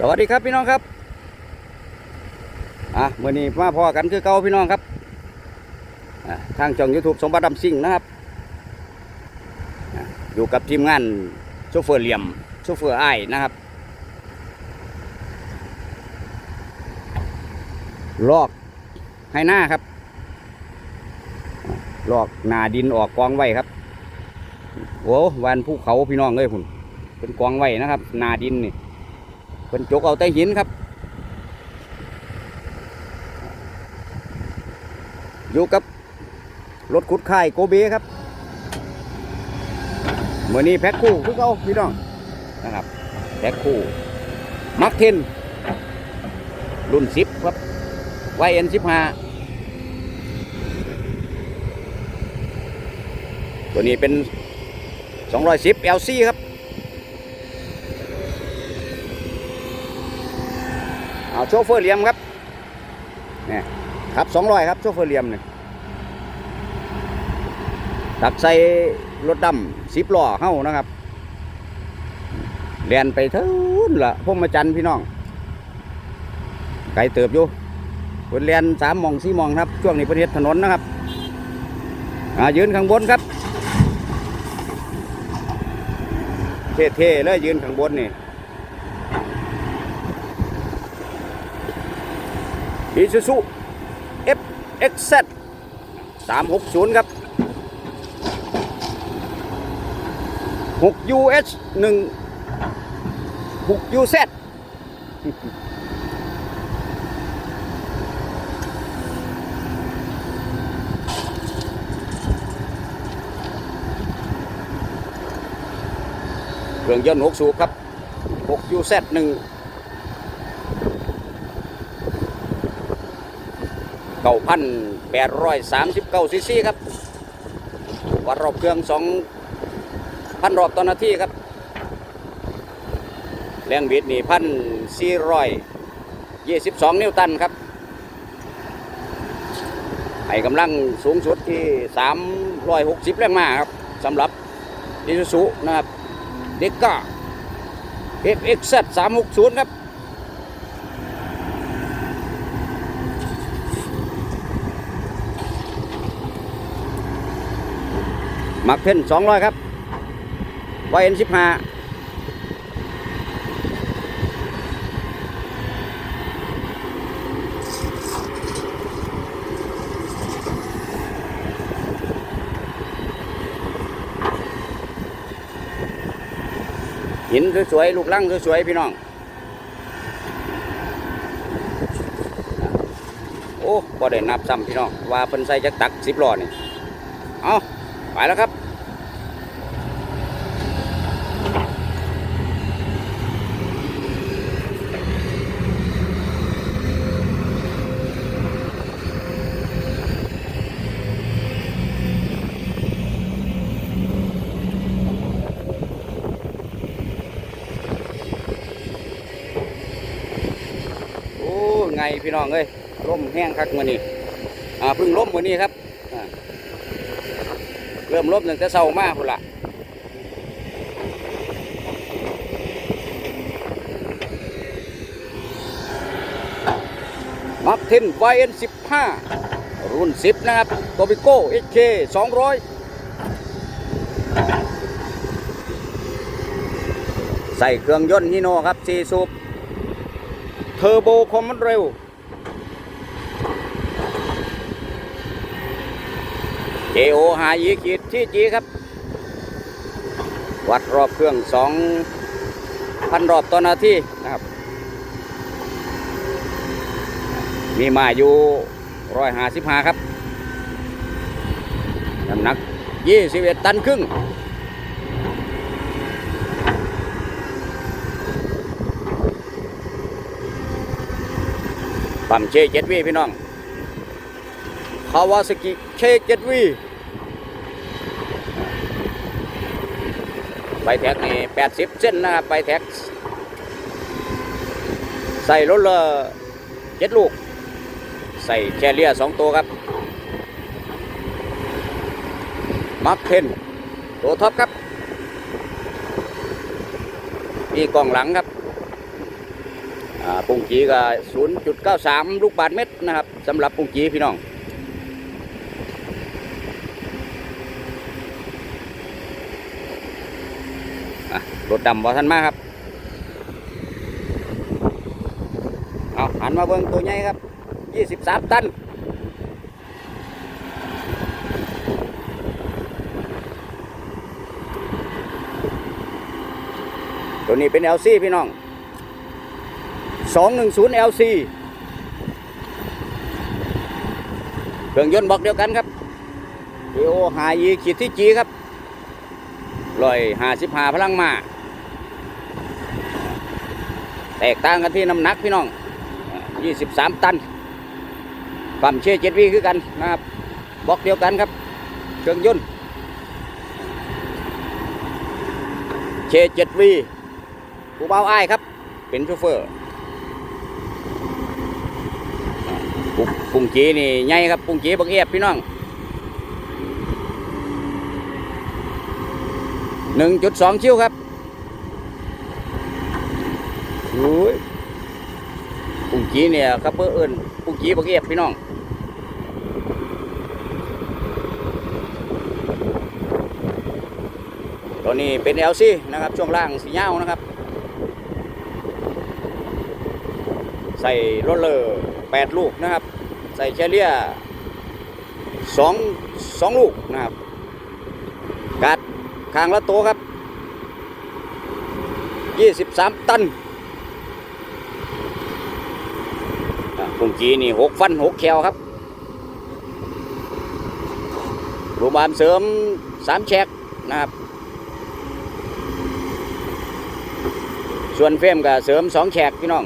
สวัสดีครับพี่น้องครับ อะมื่อนี้มาพอกันคือเก่าพี่น้องครับทางช่อง YouTube สมบัติดำซิ่งนะครับออยู่กับทีมงานโชเฟอร์เหลี่ยมโชเฟอร์ไอ้นะครับ ลอกให้หน้าครับ ลอกหนาดินออกกองไว้ครับโอ้วันภูเขาพี่น้องเลยคุณเป็นกองไว้นะครับ นาดินนี่ เป็นจกเอาแต่หินครับ อยู่กับรถขุดค่ายโกเบครับเมื่อนี้แพ็คคู่คือเอาพี่น้องนะครับแพ็คคู่มักเทนรุ่นสิบครับไวเอ็นสิบห้าตัวนี้เป็น 210 LC ครับ เอาโชเฟอร์เหลี่ยมครับเนี่ยครับสองร้อยครับโชเฟอร์เหลี่ยมเนี่ยตักใส่รถดำสิบล้อเข้านะครับเรียนไปเท่าละพวกมาจันทร์พี่น้อง ไกลเติบอยู่เพิ่นเรียนสามหมองสี่หมองครับ ช่วงนี้ประเทศถนนนะครับอายืนข้างบนครับ เท่ๆเลยยืนข้างบนนี่ อีซูซู FXZ 360 ครับ 6 UH 1 6 UZ เครื่องยนต์6สูบครับ6 UZ 1 เก้าพันแปดร้อยสามสิบเก้าซีซีครับวัดรอบเครื่องสองพันรอบต่อนาทีครับแรงบิดนี่พันสี่ร้อยยี่สิบสองนิวตันครับให้กำลังสูงสุดที่สามร้อยหกสิบแรงม้าครับสำหรับอิซูซุนะครับเด็กก้า FX 360ครับ มักเพ่นสองร้อยครับวายเอ็นสิบห้าหินสวยๆลูกลังสวยๆพี่น้อง โอ้ก็ได้นับซ้ำพี่น้อง ว่าเพิ่นใส่จักตักสิบล้อนี่ เอาไปแล้วครับ โอ้ไง พี่น้องเอ้ยร่มแห้งคักมือนี้อ่าเพึ่งร่มมือนี้ครับเริ่มร่มตั้งแต่เช้ามากพุ่นละมักเทนไวเอ็นสิบห้ารุ่นสิบนะครับโตบิโก้เอเคสองร้อยใส่เครื่องยนต์ฮิโนครับสี่สูบ เทอร์โบความมันเร็ว KO หายีขีดที่จีครับ วัดรอบเครื่องสองพันรอบต่อนาทีนะครับ มีมาอยู่ร้อยห้าสิบห้าครับน้ำหนักยี่สิบเอ็ดตันครึ่งปั๊มเชเจ็ดวีพี่น้องคาวาสกิเชเจ็ดวี ใบแท็กนี่แปดสิบเส้นนะครับใบแท็ก ใส่รถละเจ็ดลูก ใส่แคเรียสองตัวครับ มักเทนตัวท็อปครับ มีกล่องหลังครับปุ่งจีก็ 0.93 ลูกบาทเม็ดนะครับสำหรับปุ่งจีพี่น้อง รถดำบอทันมาครับ เอาหันมาเบิ่งตัวใหญ่ครับ23ตัน ตัวนี้เป็น LC พี่น้อง210 LC เครื่องยนต์บอกเดียวกันครับ EO หา E ขีดที่ G ครับร้อยห้าสิบห้าพลังมา แตกต่างกันที่น้ำหนักพี่น้อง 23 ตันปั๊มเช่เจ็ดวีคือกันนะครับบล็อกเดียวกันครับ เครื่องยนต์เชเจ็ดวีกูเบาอ้ายครับ เป็นโชเฟอร์ปุกปุงจีนี่ใหญ่ครับปุงจีบักเอียบพี่น้องหนึ่งจุดสองชิวครับ อ้ยปุ้งจีเนี่ยครับเพื่อเอิญปุ้งจีบักเอียบพี่น้องตัวนี้เป็น LC นะครับ ช่วงล่างสีเงานะครับ ใส่รถเลอร์8ลูกนะครับ ใส่แคเรียสองสองลูกนะครับ กัดคางละโตครับ 23 ตัน อ่งจีนี่หกฟันหกแควครับรูบามเสริมสามแฉกนะครับ ส่วนเฟมก็เสริมสองแฉกพี่น้อง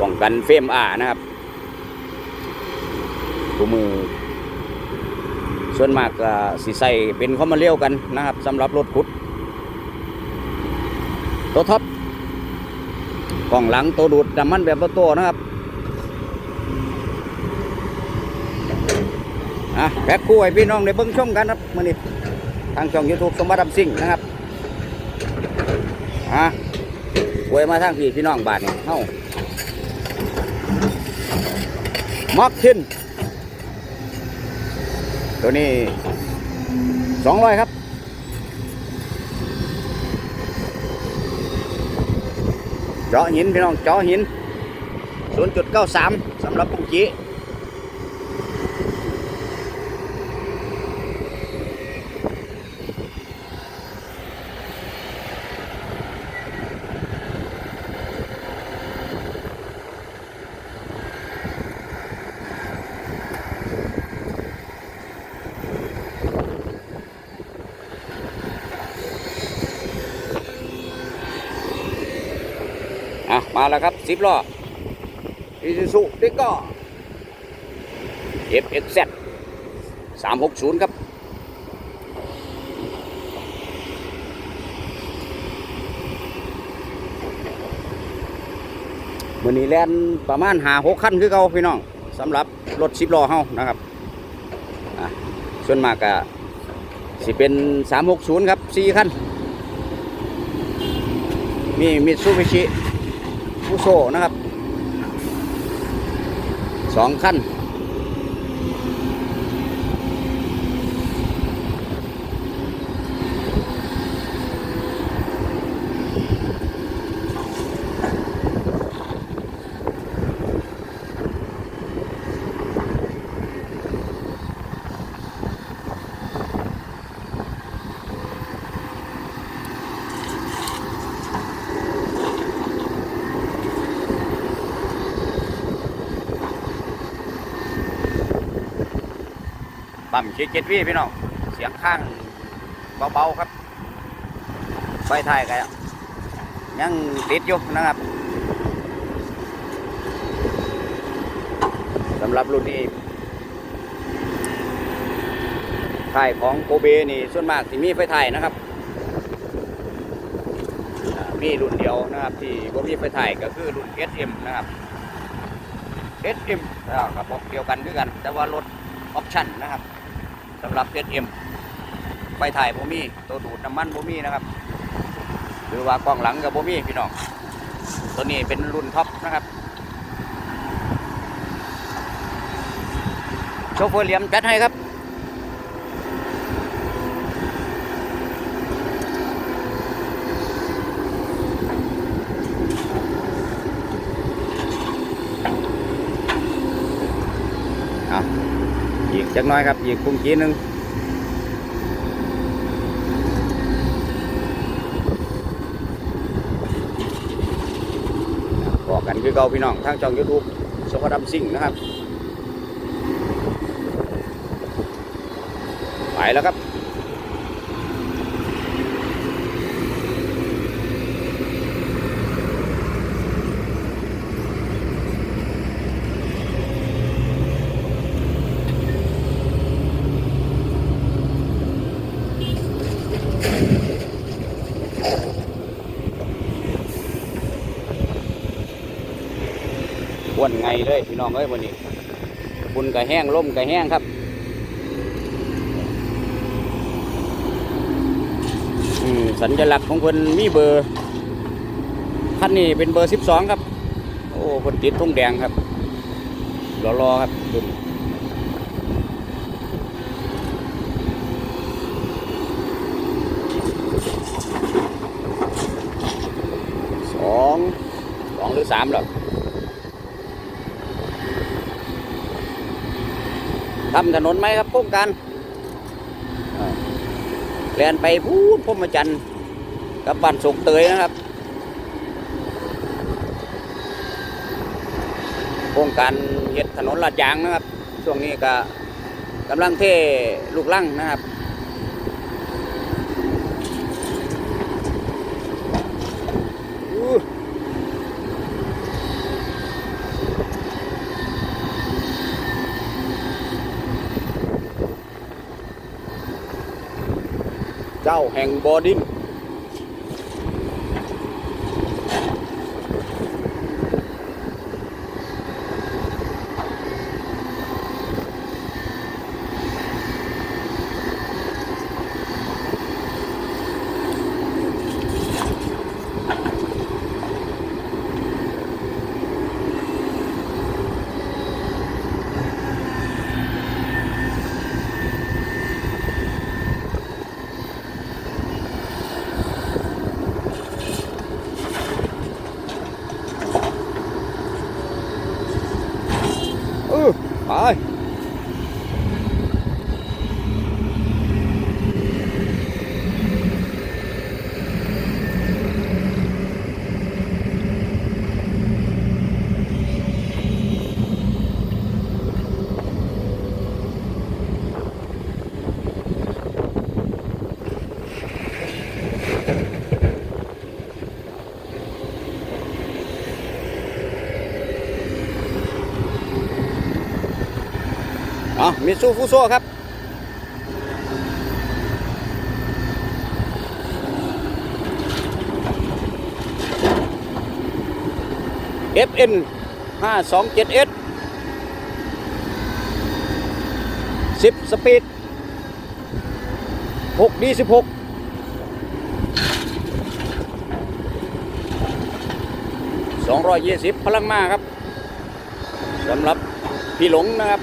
ป้องกันเฟมอ่านะครับตัวมือ ส่วนมากก็สีใส่เป็นข้อมาเลี้ยวกันนะครับสำหรับรถขุด ตัวท็อปกล่องหลังตัวดูดน้ำมันแบบตัวนะครับอะแพ็คคู่ให้พี่น้องได้เบิ่งชมกันครับมื่อนี้ทางช่อง YouTube สมบัติดำซิ่งนะครับอะควยมาทางพี่พี่น้องบาทนี่เฮ้าม็อกทินตัวนี้สองร้อยครับ เจาะหินพี่น้องเจาะหิน0.93สำหรับปุงจี อะมาแล้วครับสิบล้ออีซูซูดิก็ FXZ 360 ครับ มือนี้แล่นประมาณหาหกคันคือเก่าพี่น้องสำหรับรถสิบล้อเฮานะครับอะส่วนมากก็สิเป็น 360 ครับ4คันมีมิตซูบิชิ โซนะครับสองขั้น เจ็ดเจ็ดวิพี่น้อง เสียงข้างเบาๆครับไฟไทายก็ยังติดอยู่นะครับสำหรับรุ่นนี้ไทายของโกเบนี่ส่วนมากที่มีไฟไทายนะครับ มีรุ่นเดียวนะครับ ที่บ่มีไฟไทายก็คือรุ่น SM นะครับ SM นะครับระบบเดียวกันคือกัน แต่ว่ารถออปชั่นนะครับ สำหรับเอ็มไฟถ่ายโบมี่ตัวดูดน้ำมันโบมี่นะครับ หรือว่ากล้องหลังกับโบมี่พี่น้อง ตัวนี้เป็นรุ่นท็อปนะครับโชเฟอร์เหลี่ยมจัดให้ครับ เอาอีก จักน้อยครับอีกคุ้มกี้นึงบอกกันคือเก่าพี่น้องทางช่องยูทูบสวัสดีสิ่งนะครับ ไปแล้วครับ วนไงเลยพี่น้องเอ้ยวันนี้บุญก็แห้งล่มก็แห้งครับอืมสัญลักษณ์ของเพิ่นมีเบอร์คันนี้เป็นเบอร์12ครับ โอ้เพิ่นติดธงแดงครับรอๆครับดุนสองสองหรือสามหรอ ทำถนนไหมครับโครงการแลนไปพูดพุ่มจันทร์กับบ้านสกเตยนะครับ โครงการเฮ็ดถนนลาดยางนะครับ ช่วงนี้ก็กำลังเทลูกลังนะครับ อู้เจ้าแห่งบอดิน เออไปเอา มิซูฟูโซครับ FN 527S 10 สปีด 6 D 16 220 พลังม้าครับสำหรับพี่หลงนะครับ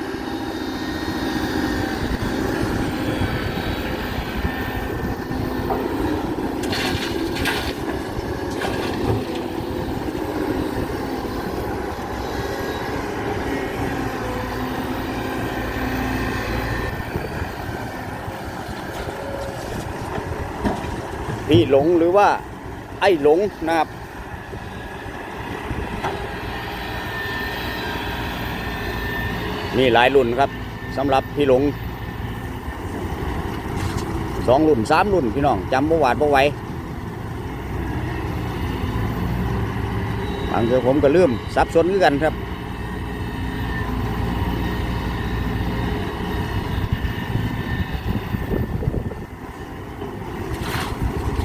พี่ หลงหรือว่าไอ้หลงนะครับ มีหลายรุ่นครับสำหรับพี่หลงสองรุ่นสามรุ่นพี่น้องจำประวัติประไว้บางทีผมก็ลืมสับสนกันครับ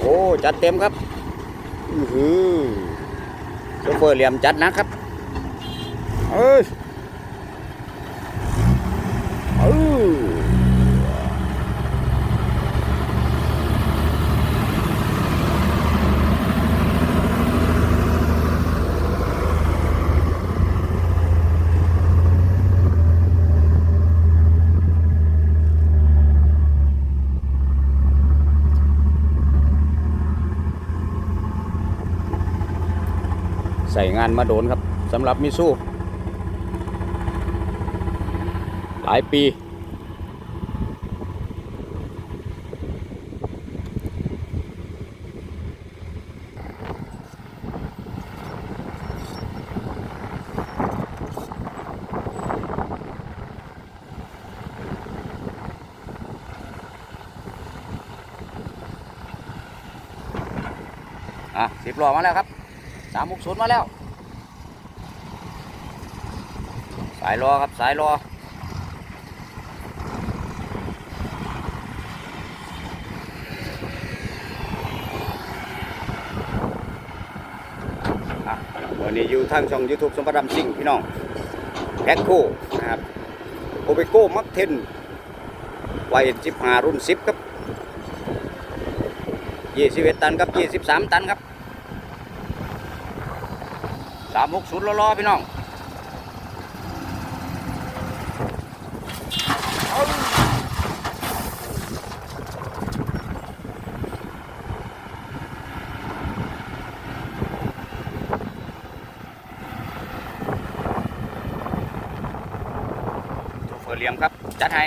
โอ้ จัดเต็มครับอือหือโชเฟอร์เหลี่ยมจัดหนะครับเอ้ยเออ ใส่งานมาโดนครับสำหรับมิซูหลายปีอะสิบล้อมาแล้วครับ สามกศูนย์มาแล้ว สายรอครับสายรออะวันนี้อยู่ทางช่อง YouTube สมบัติดำซิ่งพี่น้องแพ็คโคนะครับโอเปโก้มักเทนวัยสิบห้ารุ่นสิบครับยี่สิบเอ็ดตันครับยี่สิบสามตันครับ สามหกศูนย์รอๆพี่น้องเฟอร์เลียมครับ จัดให้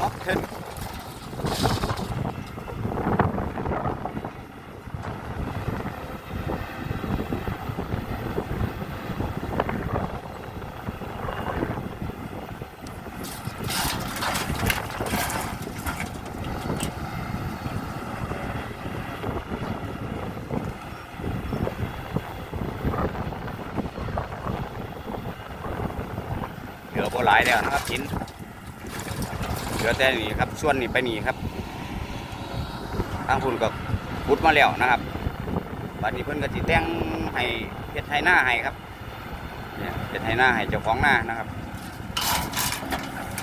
ล็อกขึ้นายแล้วนะครับชิ้นเหลือแต่นี่ครับส่วนนี้ไปนี่ครับทางคุณก็พุดมาแล้วนะครับบัดนี้เพิ่นก็สิแต่งให้เฮ็ดให้หน้าให้ครับเนี่ยเฮ็ดให้หน้าให้เจ้าของหน้านะครับ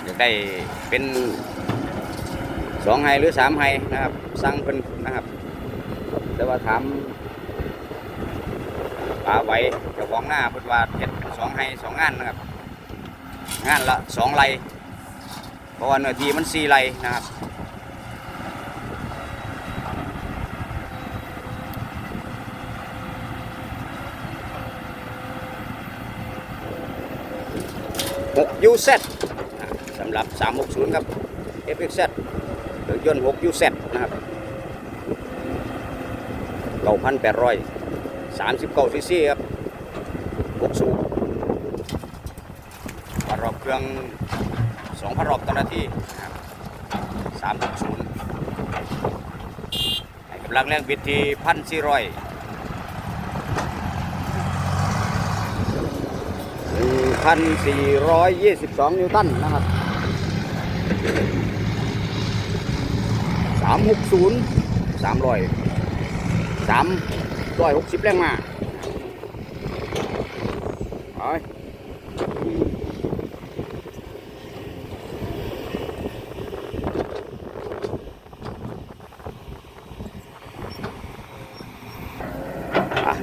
อยากได้เป็นสองไฮหรือสามไฮนะครับสั่งเพิ่นนะครับ แต่ว่าถามปลาไหวเจ้าของหน้าเพิ่นว่าเฮ็ดเป็นสองไฮสองงานนะครับ งานละสองไร่เพราะว่าเนื้อที่มันสี่ไร่นะครับ6 UZ อะสำหรับ360ครับ FXZ หรือยนต์6 UZ นะครับ9,839ซีซีครับ6สูบพารอบ เครื่องสองพารอบต่อนาทีสามหกศูนย์กำลังแรงบิดที่พันสี่ร้อยพันสี่ร้อยยี่สิบสองนิวตันนะครับสามหกศูนย์สามร้อยสามร้อยหกสิบแรงมาไป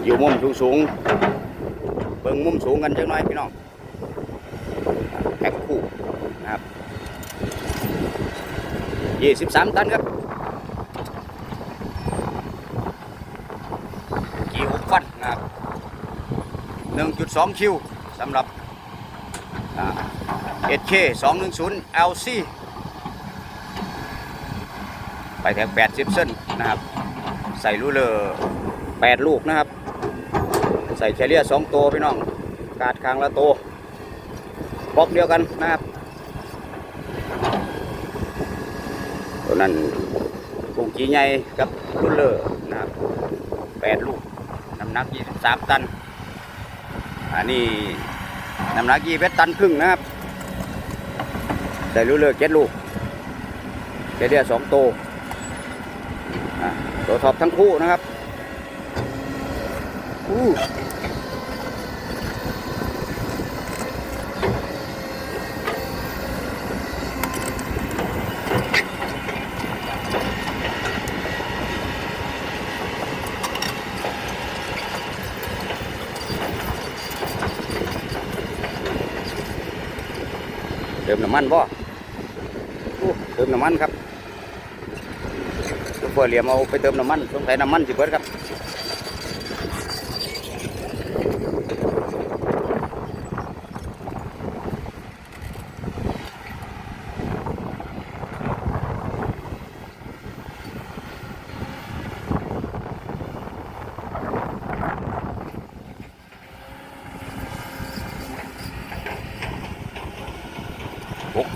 อยู่มุมสูงสูงเบิ่งมุมสูงกันจังน้อยพี่น้องแพ็คคู่นะครับยี่สิบสามตันครับกี่หกฟันนะครับหนึ่งจุดสองคิวสำหรับเอชเคสองหนึ่งศูนย์เอลซีไปแทงแปดสิบเส้นนะครับ ใส่รูเลอร์แปดลูกนะครับ ใส่เฉลี่ยสองตัวพี่น้อง กาดคางละตัวบล็อกเดียวกันนะครับ ตัวนั้นกุ้งจีใหญ่กับรุ่นเลอร์นะครับแปดลูก น้ำหนักยี่สิบสามตัน อันนี้น้ำหนักยี่สิบตันครึ่งนะครับใส่รุ่นเลอร์เจ็ดลูกเฉลี่ยสองตัวตัวท็อปทั้งคู่นะครับอู้ เติมน้ำมันบ่เติมน้ำมันครับเพื่อเหลี่ยมเอาไปเติมน้ำมันสงสัยน้ำมันสิเบิดครับ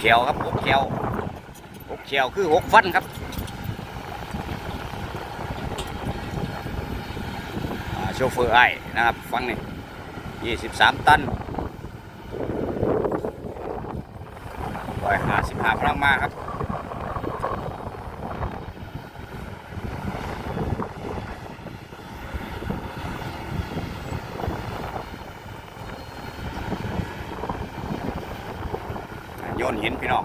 ขียวครับหกเขียวหกเขียวคือหกฟันครับโชเฟอร์ไอ้นะครับฟังนี่ยี่สิบสามตันร้อยห้าสิบห้าพลังมาครับ หินพี่น้อง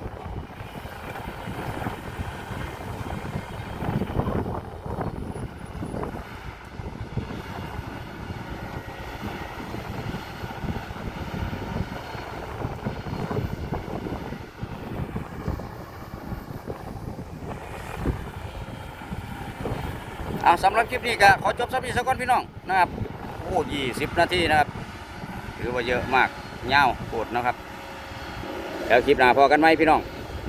เอาสำหรับคลิปนี้ก็ขอจบสักนิดสักก่อนพี่น้องนะครับโอ้ยี่สิบนาทีนะครับ ถือว่าเยอะมากเงาวโคตรนะครับ แล้วคลิปหน้าพอกันไหมพี่น้อง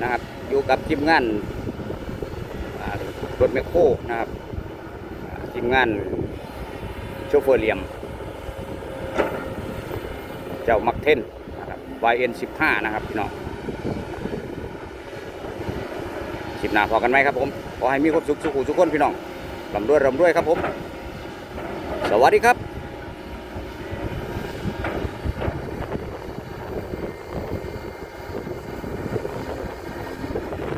นะครับ อยู่กับทีมงานรถแมคโครนะครับทีมงานโชเฟอร์เหลียม เจ้ามักเทนนะครับ YN15 นะครับพี่น้องคลิปหน้าพอกันไหมครับผม ขอให้มีความสุขสุขุทุกคนพี่น้องร่ำรวยร่ำรวยครับผม สวัสดีครับ